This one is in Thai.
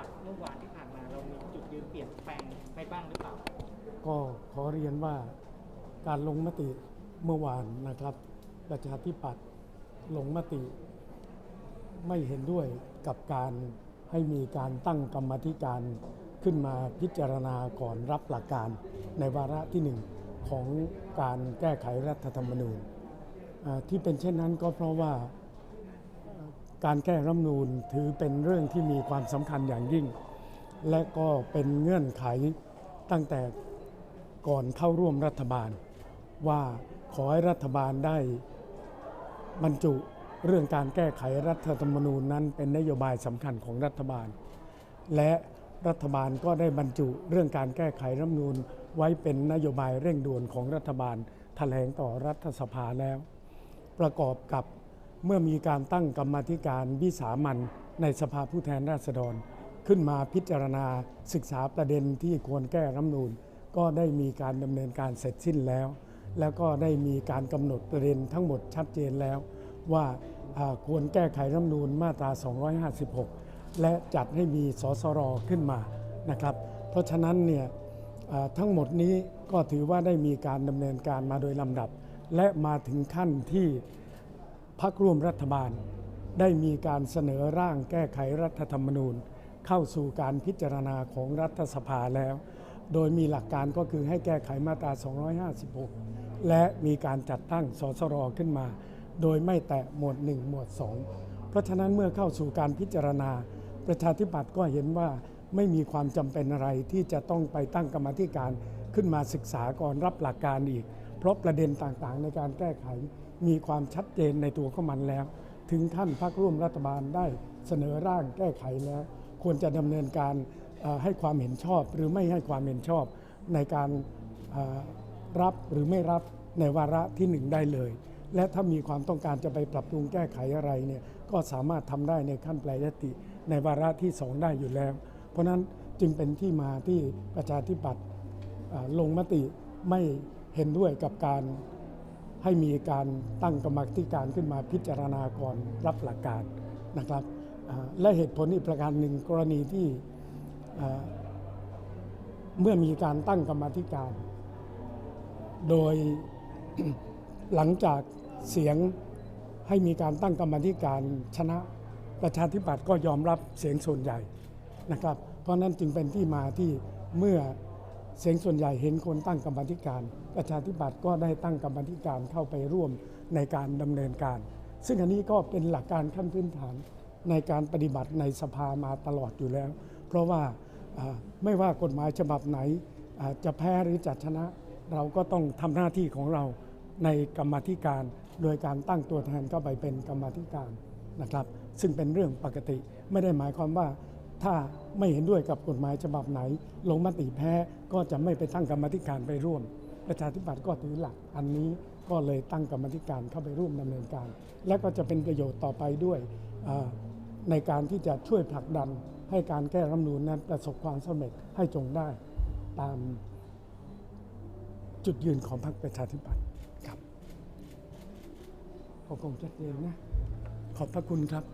ัตย์เมื่อวานที่ผ่านมาเรามีจุดยืนเปลี่ยนแปลงไปบ้างหรือเปล่า ก็ขอเรียนว่าการลงมติเมื่อวานนะครับ ประชาธิปัตย์ลงมติ ไม่เห็นด้วยกับการให้มีการตั้งกรรมธิการขึ้นมาพิจารณาก่อนรับหลักการในวาระที่หนึ่งของการแก้ไขรัฐธรรมนูญที่เป็นเช่นนั้นก็เพราะว่า การแก้รัฐมนูญถือเป็นเรื่องที่มีความสำคัญอย่างยิ่ง และก็เป็นเงื่อนไขตั้งแต่ก่อนเข้าร่วมรัฐบาล ว่าขอให้รัฐบาลได้บรรจุเรื่องการแก้ไขรัฐธรรมนูญนั้นเป็นนโยบายสำคัญของรัฐบาล และรัฐบาลก็ได้บรรจุเรื่องการแก้ไขรัฐมนูญไว้เป็นนโยบายเร่งด่วนของรัฐบาลแถลงต่อรัฐสภาแล้ว ประกอบกับ เมื่อมีการตั้งกรรมธิการวิสามันในสภาผู้แทนราษฎร ขึ้นมาพิจารณาศึกษาประเด็นที่ควรแก้รัฐธรรมนูญก็ได้มีการดำเนินการเสร็จสิ้นแล้ว แล้วก็ได้มีการกำหนดประเด็นทั้งหมดชัดเจนแล้ว ว่าควรแก้ไขรัฐธรรมนูญมาตรา 256 และจัดให้มีสสรขึ้นมานะครับ เพราะฉะนั้นเนี่ยทั้งหมดนี้ก็ถือว่าได้มีการดำเนินการมาโดยลำดับ และมาถึงขั้นที่ พักร่วมรัฐบาลได้มีการเสนอร่างแก้ไขรัฐธรรมนูญ เข้าสู่การพิจารณาของรัฐสภาแล้ว โดยมีหลักการก็คือให้แก้ไขมาตรา 256 และมีการจัดตั้งสสรขึ้นมา โดยไม่แตะหมวด 1 หมวด 2 เพราะฉะนั้นเมื่อเข้าสู่การพิจารณา ประชาธิปัตย์ก็เห็นว่าไม่มีความจำเป็นอะไรที่จะต้องไปตั้งกรรมธิการขึ้นมาศึกษาก่อนรับหลักการอีก เพราะประเด็นต่างๆ ในการแก้ไขมีความชัดเจนในตัวของมันแล้ว ถึงท่านพรรคร่วมรัฐบาลได้เสนอร่างแก้ไขแล้ว ควรจะดำเนินการให้ความเห็นชอบหรือไม่ให้ความเห็นชอบในการรับหรือไม่รับในวาระที่หนึ่งได้เลย และถ้ามีความต้องการจะไปปรับปรุงแก้ไขอะไรเนี่ยก็สามารถทำได้ในขั้นแปลยติ ในวาระที่สองได้อยู่แล้ว เพราะนั้นจึงเป็นที่มาที่ประชาธิปัตย์ลงมติไม่ เห็นด้วยกับการให้มีการตั้งกรรมธิการขึ้นมาพิจารณาก่อนรับหลักการนะครับและเหตุผลอีกประการหนึ่งกรณีที่เมื่อมีการตั้งกรรมธิการ โดยหลังจากเสียงให้มีการตั้งกรรมธิการชนะประชาธิปัตย์ก็ยอมรับเสียงส่วนใหญ่นะครับ เพราะนั้นจึงเป็นที่มาที่เมื่อ เสียงส่วนใหญ่เห็นคนตั้งกรรมธิการ ประชาธิปัตย์ก็ได้ตั้งกรรมธิการเข้าไปร่วมในการดำเนินการ ซึ่งอันนี้ก็เป็นหลักการขั้นพื้นฐานในการปฏิบัติในสภามาตลอดอยู่แล้ว เพราะว่าไม่ว่ากฎหมายฉบับไหนจะแพ้หรือจะชนะ เราก็ต้องทำหน้าที่ของเราในกรรมธิการ โดยการตั้งตัวแทนเข้าไปเป็นกรรมธิการนะครับ ซึ่งเป็นเรื่องปกติไม่ได้หมายความว่า ถ้าไม่เห็นด้วยกับกฎหมายฉบับไหน ลงมติแพ้ก็จะไม่ไปตั้งกรรมาธิการไปร่วม ประชาธิปัตย์ก็ถือหลักอันนี้ก็เลยตั้งกรรมาธิการเข้าไปร่วมดำเนินการ และก็จะเป็นประโยชน์ต่อไปด้วยอ่าในการที่จะช่วยผลักดันให้การแก้รัฐธรรมนูญนั้นประสบความสำเร็จให้จงได้ตามจุดยืนของพรรคประชาธิปัตย์ครับผมคงชัดเจนนะ ขอบพระคุณครับ